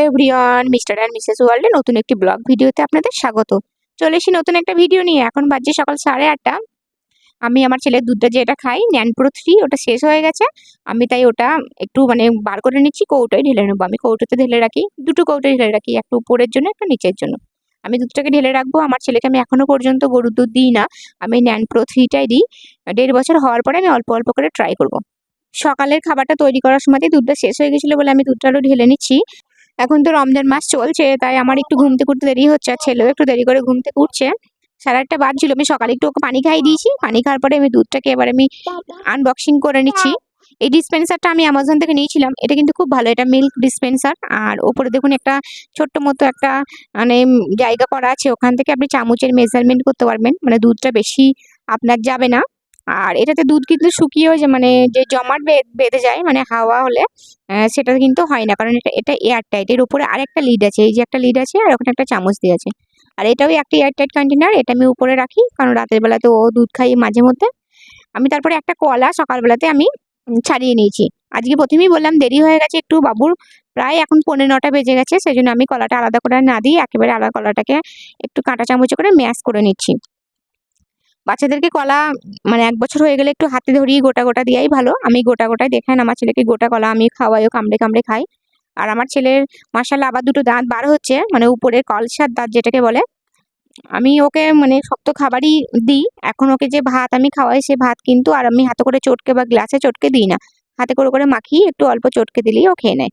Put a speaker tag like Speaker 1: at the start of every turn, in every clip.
Speaker 1: Hello everyone, mister and missus ওয়ার্ল্ডে নতুন একটি ব্লগ ভিডিওতে আপনাদের স্বাগত। চলে এসি নতুন একটা ভিডিও নিয়ে। এখন বাজছে সকাল সাড়ে আটটা। আমি আমার ছেলের দুধটা যেটা খাই, ন্যানপ্রো থ্রি, ওটা শেষ হয়ে গেছে। আমি তাই ওটা একটু মানে বার করে নিচ্ছি কৌটোয় ঢেলে নেব। আমি কৌটোতে ঢেলে রাখি, দুটো কৌটোয় ঢেলে রাখি, একটা উপরের জন্য, একটা নিচের জন্য। আমি দুধটাকে ঢেলে রাখব। আমার ছেলেকে আমি এখনও পর্যন্ত গরুর দুধ দিই না। আমি ন্যানপ্রো থ্রিটাই দিই। দেড় বছর হওয়ার পরে আমি অল্প অল্প করে ট্রাই করব। সকালের খাবারটা তৈরি করার সময় দুধটা শেষ হয়ে গেছিল বলে আমি দুধটা আরও ঢেলে নিচ্ছি। এখন তো রমজান মাস চলছে, তাই আমার একটু ঘুমতে করতে দেরি হচ্ছে আর ছেলেও একটু দেরি করে ঘুমতে উঠছে। সাড়ে আটটা বাজছিল আমি সকালে একটু ওকে পানি খাইয়ে দিয়েছি, পানি খাওয়ার পরে আমি দুধটাকে এবার আমি আনবক্সিং করে নিচ্ছি। এই ডিসপেন্সারটা আমি অ্যামাজন থেকে নিয়েছিলাম, এটা কিন্তু খুব ভালো, এটা মিল্ক ডিসপেন্সার আর ওপরে দেখুন একটা ছোট্ট মতো একটা মানে জায়গা করা আছে, ওখান থেকে আপনি চামচের মেজারমেন্ট করতে পারবেন মানে দুধটা বেশি আপনার যাবে না। আর এটাতে দুধ কিন্তু শুকিয়েও যে মানে যে জমাট বেঁধে যায় মানে হাওয়া হলে সেটা কিন্তু হয় না। কারণ এটা এটা এয়ার টাইট এর উপরে আরেকটা লিড আছে। এই যে একটা লিড আছে আর ওখানে একটা চামচ দিয়ে আছে। আর এটাও একটা এয়ার টাইট কন্টেনার এটা আমি উপরে রাখি। কারণ রাতের বেলাতে ও দুধ খাই মাঝে মধ্যে। আমি তারপরে একটা কলা সকালবেলাতে আমি ছাড়িয়ে নিয়েছি। আজকে প্রথমেই বললাম, দেরি হয়ে গেছে একটু, বাবুর প্রায় এখন পনেরো নটা বেজে গেছে। সেই জন্য আমি কলাটা আলাদা করে না দিই, একেবারে আলাদা কলাটাকে একটু কাঁটা চামচে করে ম্যাশ করে নিচ্ছি। বাচ্চাদেরকে কলা মানে এক বছর হয়ে গেলে একটু হাতে ধরিয়ে গোটা গোটা দেওয়াই ভালো। আমি গোটা গোটাই দেখান আমার ছেলেকে গোটা কলা আমি খাওয়াই কামড়ে কামড়ে খাই আর আমার ছেলের মাসাল্লাহ আবার দুটো দাঁত বার হচ্ছে মানে উপরে কলসার দাঁত যেটাকে বলে। আমি ওকে মানে শক্ত খাবারই দিই। এখন ওকে যে ভাত আমি খাওয়াই, সে ভাত কিন্তু আর আমি হাতে করে চটকে বা গ্লাসে চটকে দিই না। হাতে করে করে মাখিয়ে একটু অল্প চটকে দিলেই ও খেয়ে নেয়।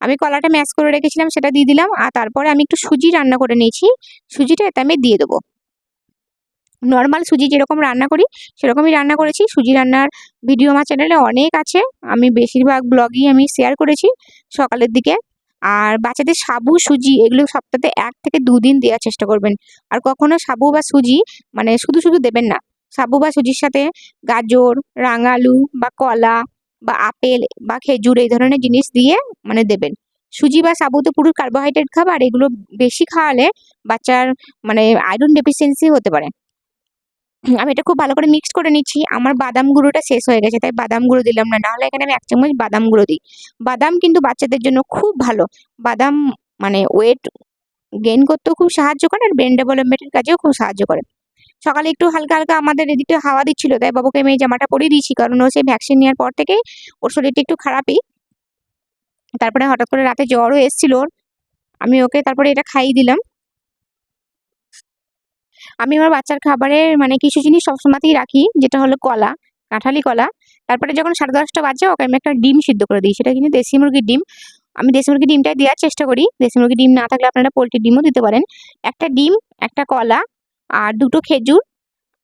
Speaker 1: আমি কলাটা ম্যাশ করে রেখেছিলাম, সেটা দিয়ে দিলাম। আর তারপরে আমি একটু সুজি রান্না করে নিয়েছি। সুজিটা এতে আমি দিয়ে দেবো। নর্মাল সুজি যেরকম রান্না করি, সেরকমই রান্না করেছি। সুজি রান্নার ভিডিও আমার চ্যানেলে অনেক আছে। আমি বেশিরভাগ ব্লগই আমি শেয়ার করেছি সকালের দিকে। আর বাচ্চাদের সাবু, সুজি এগুলো সপ্তাহে এক থেকে দুদিন দেওয়ার চেষ্টা করবেন। আর কখনো সাবু বা সুজি মানে শুধু শুধু দেবেন না। সাবু বা সুজির সাথে গাজর, রাঙালু বা কলা বা আপেল বা খেজুর এই ধরনের জিনিস দিয়ে মানে দেবেন। সুজি বা সাবু তো পুরো কার্বোহাইড্রেট খাবার, এগুলো বেশি খাওয়ালে বাচ্চার মানে আয়রন ডেফিসিয়েন্সি হতে পারে। আমি এটা খুব ভালো করে মিক্সড করে নিচ্ছি। আমার বাদাম গুঁড়োটা শেষ হয়ে গেছে, তাই বাদাম গুঁড়ো দিলাম না। নাহলে এখানে আমি এক চামচ বাদাম গুঁড়ো দিই। বাদাম কিন্তু বাচ্চাদের জন্য খুব ভালো। বাদাম মানে ওয়েট গেইন করতেও খুব সাহায্য করে আর ব্রেন ডেভেলপমেন্টের কাজেও খুব সাহায্য করে। সকালে একটু হালকা হালকা আমাদের এদিকে হাওয়া দিচ্ছিল, তাই বাবুকে আমি এই জামাটা পরিয়ে দিয়েছি। কারণ ও সেই ভ্যাকসিন নেওয়ার পর থেকেই ওর শরীরটা একটু খারাপই। তারপরে হঠাৎ করে রাতে জ্বরও এসেছিল ওর। আমি ওকে তারপরে এটা খাইয়ে দিলাম। আমি আমার বাচ্চার খাবারের মানে কিছু জিনিস সবসময়তেই রাখি, যেটা হলো কলা, কাঁঠালি কলা। তারপরে যখন সাড়ে দশটা বাজে, ওকে আমি একটা ডিম সিদ্ধ করে দিই। সেটা কিন্তু দেশি মুরগির ডিম। আমি দেশি মুরগির ডিমটাই দেওয়ার চেষ্টা করি। দেশি মুরগির ডিম না থাকলে আপনারা পোলট্রির ডিমও দিতে পারেন। একটা ডিম, একটা কলা আর দুটো খেজুর,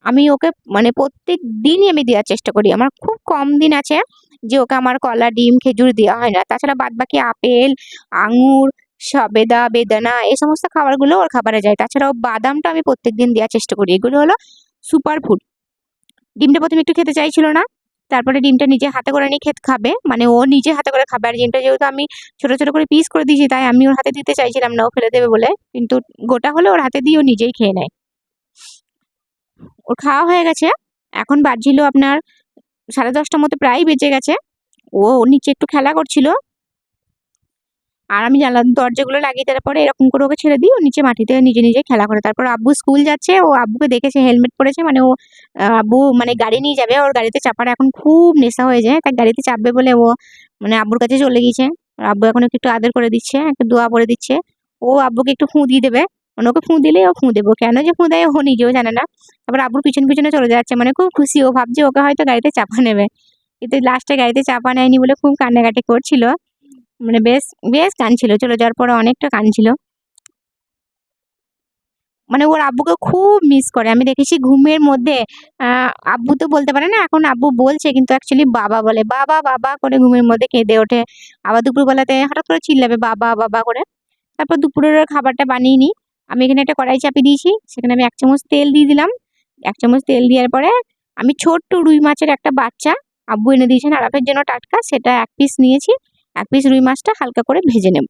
Speaker 1: আমি ওকে মানে প্রত্যেক দিনই আমি দেওয়ার চেষ্টা করি। আমার খুব কম দিন আছে যে ওকে আমার কলা, ডিম, খেজুর দেওয়া হয় না। তাছাড়া বাদ বাকি আপেল, আঙুর সবেদা বেদানা এই সমস্ত খাবারগুলো ওর খাবারে যায়। তাছাড়াও বাদামটা আমি প্রত্যেকদিন দেওয়ার চেষ্টা করি। এগুলো হলো সুপার ফুড ডিমটা প্রথমে একটু খেতে চাইছিল না, তারপরে ডিমটা নিজে হাতে করে নিয়ে খেতে, খাবে। মানে ও নিজে হাতে করে খাবে। আর ডিমটা যেহেতু আমি ছোট ছোট করে পিস করে দিয়েছি, তাই আমি ওর হাতে দিতে চাইছিলাম না। ও ফেলে দেবে বলে। কিন্তু গোটা হলে ওর হাতে দিয়ে ও নিজেই খেয়ে নেয়। ওর খাওয়া হয়ে গেছে। এখন বাজছিল আপনার সাড়ে দশটার মতো প্রায় বেজে গেছে। ও নিচে একটু খেলা করছিল। আর আমি জানলার দরজাগুলো লাগিয়ে দেওয়ার পরে এরকম করে ওকে ছেড়ে দিই। ও নিচে মাটিতে নিজে নিজে খেলা করে। তারপর আব্বু স্কুল যাচ্ছে। ও আব্বুকে দেখেছে হেলমেট পরেছে। মানে ও আব্বু মানে গাড়ি নিয়ে যাবে। ওর গাড়িতে চাপার এখন খুব নেশা হয়ে যায়। তাই গাড়িতে চাপবে বলে ও মানে আব্বুর কাছে চলে গিয়েছে। আব্বু এখন একটু একটু আদর করে দিচ্ছে, একটু দোয়া পরে দিচ্ছে। ও আব্বুকে একটু ফুঁ দিয়ে দেবে। মানে ওকে ফুঁ দিলেই ও ফুঁ দেবো। কেন যে ফুঁ দেয় ও নিজেও জানে না। তারপর আব্বুর পিছন পিছনে চলে যাচ্ছে। মানে খুব খুশি। ও ভাবছে ওকে হয়তো গাড়িতে চাপা নেবে। কিন্তু লাস্টে গাড়িতে চাপা নেয়নি বলে খুব কান্নাকাটি করছিল। মানে বেশ বেশ কাঁদছিল চলে যাওয়ার পরে অনেকটা কাঁদছিল মানে ওর আব্বুকে খুব মিস করে। আমি দেখেছি ঘুমের মধ্যে আব্বু তো বলতে পারে না, এখন আব্বু বলছে, কিন্তু অ্যাকচুয়ালি বাবা বলে, বাবা বাবা করে ঘুমের মধ্যে কেঁদে ওঠে। আবার দুপুরবেলাতে হঠাৎ করে চিল্লাবে, বাবা বাবা করে। তারপর দুপুরের খাবারটা বানিয়ে নিই। আমি এখানে একটা কড়াই চাপিয়ে দিয়েছি, সেখানে আমি এক চামচ তেল দিয়ে দিলাম। এক চামচ তেল দেওয়ার পরে আমি ছোট্ট রুই মাছের একটা বাচ্চা, আব্বু এনে দিয়েছেন আরাফের জন্য টাটকা, সেটা এক পিস নিয়েছি। এক পিস রুই মাছটা হালকা করে ভেজে নেব।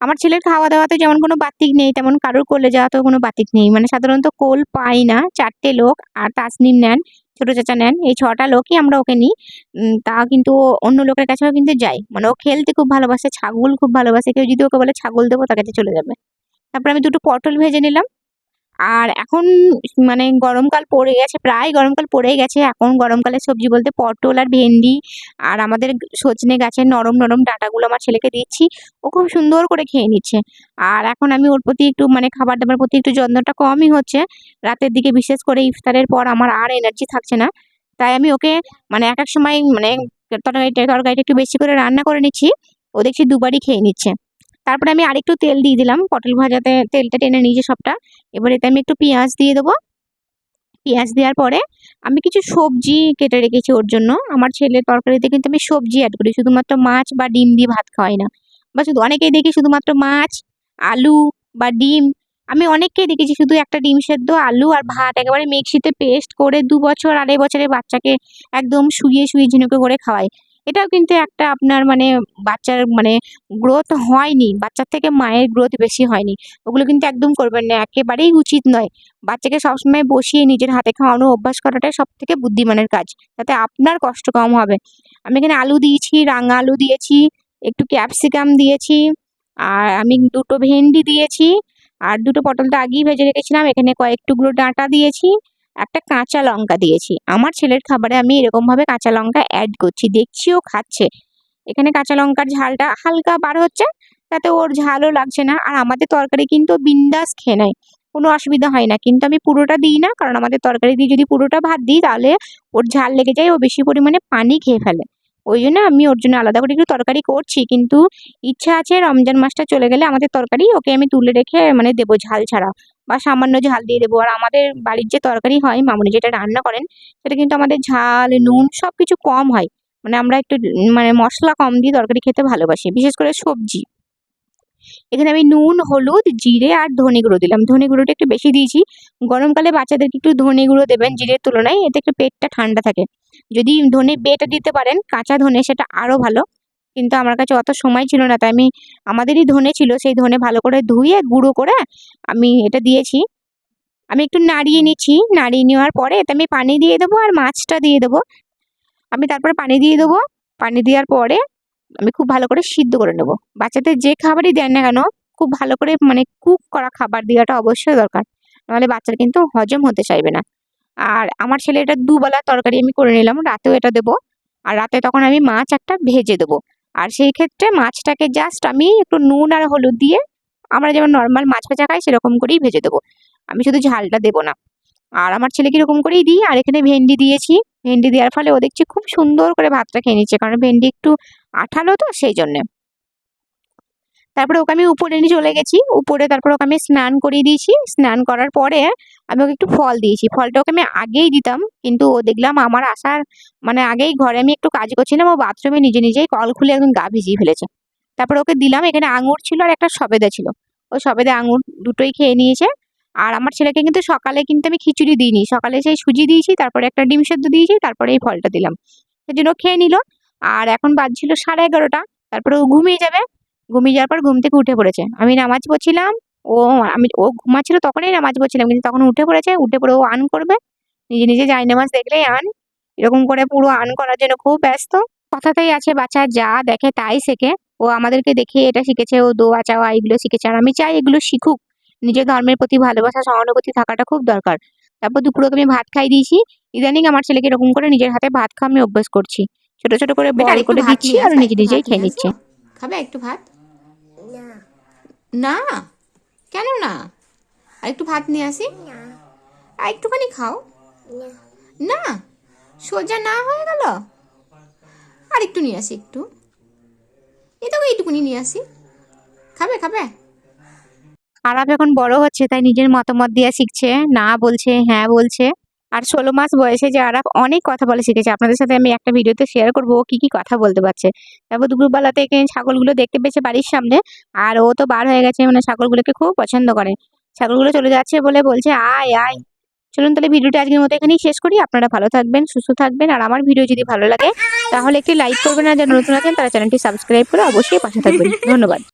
Speaker 1: আমার ছেলের খাওয়া দাওয়াতে যেমন কোনো বাতিক নেই, তেমন কারোর কোলে যাওয়াতেও কোনো বাতিক নেই। মানে সাধারণত কোল পাই না, চারটে লোক আর তাসনিম নেন, ছোটো চাচা নেন, এই ছটা লোকই আমরা ওকে নিই। তা কিন্তু অন্য লোকের কাছেও কিন্তু যাই। মানে ও খেলতে খুব ভালোবাসে, ছাগল খুব ভালোবাসে। কেউ যদি ওকে বলে ছাগল দেবো, তার কাছে চলে যাবে। তারপর আমি দুটো পটল ভেজে নিলাম। আর এখন মানে গরমকাল পড়ে গেছে, প্রায় গরমকাল পড়েই গেছে। এখন গরমকালের সবজি বলতে পটল আর ভেন্ডি আর আমাদের সজনে গাছের নরম নরম ডাঁটাগুলো আমার ছেলেকে দিচ্ছি। ও খুব সুন্দর করে খেয়ে নিচ্ছে। আর এখন আমি ওর প্রতি একটু মানে খাবার দাবার প্রতি একটু যত্নটা কমই হচ্ছে। রাতের দিকে বিশেষ করে ইফতারের পর আমার আর এনার্জি থাকছে না। তাই আমি ওকে মানে এক এক সময় মানে তরকারিটা তরকারিটা একটু বেশি করে রান্না করে নিচ্ছি। ও দেখছি দুবারই খেয়ে নিচ্ছে। তারপরে আমি আরেকটু তেল দিয়ে দিলাম। পটল ভাজাতে তেলটা টেনে নিয়েছে সবটা। এবার এতে আমি একটু পেঁয়াজ দিয়ে দেবো। পেঁয়াজ দেওয়ার পরে আমি কিছু সবজি কেটে রেখেছি ওর জন্য। আমার ছেলের তরকারিতে কিন্তু আমি সবজি অ্যাড করি। শুধুমাত্র মাছ বা ডিম দিয়ে ভাত খাওয়াই না। বা শুধু অনেকেই দেখি শুধুমাত্র মাছ, আলু বা ডিম। আমি অনেককেই দেখেছি শুধু একটা ডিম সেদ্ধ, আলু আর ভাত। একেবারে মিক্সিতে পেস্ট করে দু বছর আড়াই বছরের বাচ্চাকে একদম শুয়ে শুয়ে ঝিনুকে করে খাওয়ায় এটাও কিন্তু একটা আপনার মানে বাচ্চার মানে গ্রোথ হয়নি। বাচ্চার থেকে মায়ের গ্রোথ বেশি হয়নি। ওগুলো কিন্তু একদম করবেন না, একেবারেই উচিত নয়। বাচ্চাকে সবসময় বসিয়ে নিজের হাতে খাওয়ানো, অভ্যাস করাটাই সব থেকে বুদ্ধিমানের কাজ। তাতে আপনার কষ্ট কম হবে। আমি এখানে আলু দিয়েছি, রাঙা আলু দিয়েছি, একটু ক্যাপসিকাম দিয়েছি, আর আমি দুটো ভেন্ডি দিয়েছি, আর দুটো পটলটা আগেই ভেজে রেখেছিলাম। এখানে কয়েক টুকরো ডাঁটা দিয়েছি। একটা কাঁচা লঙ্কা দিয়েছি। আমার ছেলের খাবারে আমি এরকমভাবে কাঁচা লঙ্কা অ্যাড করছি। দেখছিও খাচ্ছে। এখানে কাঁচা লঙ্কার ঝালটা হালকা বার হচ্ছে, তাতে ওর ঝালও লাগছে না। আর আমাদের তরকারি কিন্তু বিন্দাস খেয়ে নেয়। কোনো অসুবিধা হয় না। কিন্তু আমি পুরোটা দিই না, কারণ আমাদের তরকারি দিয়ে যদি পুরোটা ভাত দিই, তাহলে ওর ঝাল লেগে যায়, ও বেশি পরিমাণে পানি খেয়ে ফেলে। ওই জন্য আমি ওর জন্য আলাদা করে একটু তরকারি করছি। কিন্তু ইচ্ছা আছে রমজান মাসটা চলে গেলে আমাদের তরকারি ওকে আমি তুলে রেখে মানে দেবো ঝাল ছাড়া। বা সামান্য ঝাল দিয়ে দেবো। আর আমাদের বাড়ির যে তরকারি হয়, মামুনি যেটা রান্না করেন, সেটা কিন্তু আমাদের ঝাল, নুন সব কিছু কম হয়। মানে আমরা একটু মানে মশলা কম দিয়ে তরকারি খেতে ভালোবাসি, বিশেষ করে সবজি। এখানে আমি নুন, হলুদ, জিরে আর ধনে গুঁড়ো দিলাম। ধনে গুঁড়োটা একটু বেশি দিয়েছি। গরমকালে বাচ্চাদেরকে একটু ধনে গুঁড়ো দেবেন জিরের তুলনায়, এতে একটু পেটটা ঠান্ডা থাকে। যদি ধনে বেটা দিতে পারেন, কাঁচা ধনে, সেটা আরও ভালো। কিন্তু আমার কাছে অত সময় ছিল না, তাই আমি, আমাদেরই ধনে ছিল, সেই ধনে ভালো করে ধুয়ে, গুঁড়ো করে আমি এটা দিয়েছি। আমি একটু নাড়িয়ে নিচ্ছি, নাড়িয়ে নেওয়ার পরে এতে আমি পানি দিয়ে দেবো আর মাছটা দিয়ে দেবো। আমি তারপরে পানি দিয়ে দেবো, পানি দেওয়ার পরে আমি খুব ভালো করে সিদ্ধ করে নেব। বাচ্চাদের যে খাবারই দেন না কেন, খুব ভালো করে মানে কুক করা খাবার দেওয়াটা অবশ্যই দরকার। নাহলে বাচ্চার কিন্তু হজম হতে চাইবে না। আর আমার ছেলে এটা দুবেলা তরকারি আমি করে নিলাম, রাতেও এটা দেবো। আর রাতে তখন আমি মাছ একটা ভেজে দেবো। আর সেই ক্ষেত্রে মাছটাকে জাস্ট আমি একটু নুন আর হলুদ দিয়ে আমরা যেমন নর্মাল মাছ ভাজা খাই সেরকম করেই ভেজে দেবো। আমি শুধু ঝালটা দেবো না। আর আমার ছেলে এরকম করেই দিই, আর এখানে ভেন্ডি দিয়েছি। ভেন্ডি দেওয়ার ফলে ও দেখছি খুব সুন্দর করে ভাতটা খেয়ে নিচ্ছে, কারণ ভেন্ডি একটু আঠালো তো সেই জন্যে। তারপরে ওকে আমি উপরে নিয়ে চলে গেছি। উপরে তারপর ওকে আমি স্নান করিয়ে দিয়েছি। স্নান করার পরে আমি ওকে একটু ফল দিয়েছি। ফলটা ওকে আমি আগেই দিতাম, কিন্তু ও দেখলাম আমার আসার মানে আগেই ঘরে আমি একটু কাজ করছিলাম, ও বাথরুমে নিজে নিজেই কল খুলে একদম গা ভিজিয়ে ফেলেছে। তারপর ওকে দিলাম, এখানে আঙুর ছিল আর একটা সবেদা ছিল। ও সবেদা আঙুর দুটোই খেয়ে নিয়েছে। আর আমার ছেলেকে কিন্তু সকালে কিন্তু আমি খিচুড়ি দিইনি। সকালে সেই সুজি দিয়েছি, তারপরে একটা ডিম সেদ্ধ দিয়েছি, তারপরে এই ফলটা দিলাম। সেই জন্য ও খেয়ে নিল। আর এখন বাজছিল সাড়ে এগারোটা, তারপরে ও ঘুমিয়ে যাবে। ঘুমিয়ে যাওয়ার পর ঘুম থেকে উঠে পড়েছে। আমি নামাজ পড়ছিলাম ও আমি ও ঘুমাচ্ছিল তখনই নামাজ পড়ছিলাম কিন্তু তখন উঠে পড়েছে উঠে পড়ে ও আন করবে। নিজে নিজে যাই নামাজ দেখলেই আন। এরকম করে পুরো আন করার জন্য খুব ব্যস্ত। কথাতেই আছে বাচ্চা যা দেখে তাই শেখে। ও আমাদেরকে দেখে এটা শিখেছে ও দোয়া চাওয়া এগুলো শিখেছে। আর আমি চাই এগুলো শিখুক। নিজের ধর্মের প্রতি ভালোবাসা সহানুভূতি থাকাটা খুব দরকার। তারপর দুপুরে আমি ভাত খাই দিয়েছি। ইদানিং আমার ছেলেকে এরকম করে নিজের হাতে ভাত খাওয়া আমি অভ্যাস করছি। ছোট ছোট করে
Speaker 2: বেটা,
Speaker 1: করে দিচ্ছি আর নিজে নিজেই খেয়ে নিচ্ছে।
Speaker 2: খাবে একটু ভাত?
Speaker 3: না
Speaker 2: কেন না? আর একটু ভাত নিয়ে আসি?
Speaker 3: না।
Speaker 2: আর একটুখানি খাও।
Speaker 3: না।
Speaker 2: সোজা না হয়ে গেল? আর একটু নিয়ে আসি একটু। এই তো এইটুকুনি নিয়ে আসি। খাবে খাবে?
Speaker 1: আরাপ এখন বড় হচ্ছে তাই নিজের মতামত দিয়ে শিখছে না বলছে হ্যাঁ বলছে। আর ষোলো মাস বয়সে যে আরাপ অনেক কথা বলে শিখেছে, আপনাদের সাথে আমি একটা ভিডিওতে শেয়ার করব, ও কি কি কথা বলতে পারছে। তারপর দুপুরবেলা থেকে ছাগলগুলো দেখতে পেয়েছে বাড়ির সামনে, আর ও তো বার হয়ে গেছে মানে ছাগলগুলোকে খুব পছন্দ করে। ছাগলগুলো চলে যাচ্ছে বলে বলছে, আয় আয়। চলুন তাহলে ভিডিওটা আজকের মতো এখানেই শেষ করি। আপনারা ভালো থাকবেন, সুস্থ থাকবেন, আর আমার ভিডিও যদি ভালো লাগে, তাহলে একটি লাইক করবেন, আর যারা নতুন আছেন, তারা চ্যানেলটি সাবস্ক্রাইব করে অবশ্যই পাশে থাকবেন। ধন্যবাদ।